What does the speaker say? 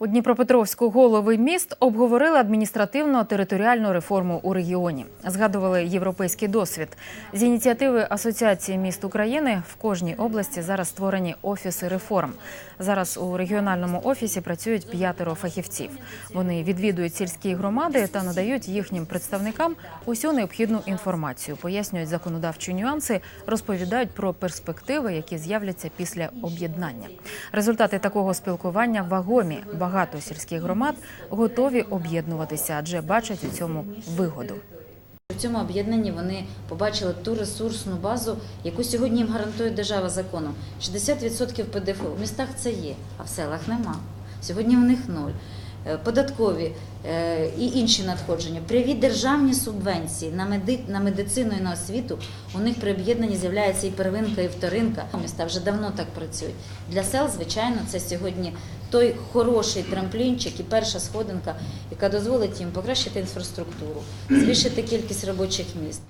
У Дніпропетровську голови міст обговорили адміністративно-територіальну реформу у регіоні. Згадували європейський досвід. З ініціативи Асоціації міст України в кожній області зараз створені офіси реформ. Зараз у регіональному офісі працюють п'ятеро фахівців. Вони відвідують сільські громади та надають їхнім представникам усю необхідну інформацію, пояснюють законодавчі нюанси, розповідають про перспективи, які з'являться після об'єднання. Результати такого спілкування вагомі. Багато сільських громад готові об'єднуватися, адже бачать у цьому вигоду. У цьому об'єднанні вони побачили ту ресурсну базу, яку сьогодні їм гарантує держава законом. 60% ПДФО в містах це є, а в селах нема. Сьогодні в них нуль. Е, Податкові е, і інші надходження, прямі державні субвенції на, меди, на медицину і на освіту. У них при об'єднанні з'являється і первинка, і вторинка. Міста вже давно так працюють. Для сел, звичайно, це сьогодні той хороший трамплінчик і перша сходинка, яка дозволить їм покращити інфраструктуру, збільшити кількість робочих місць.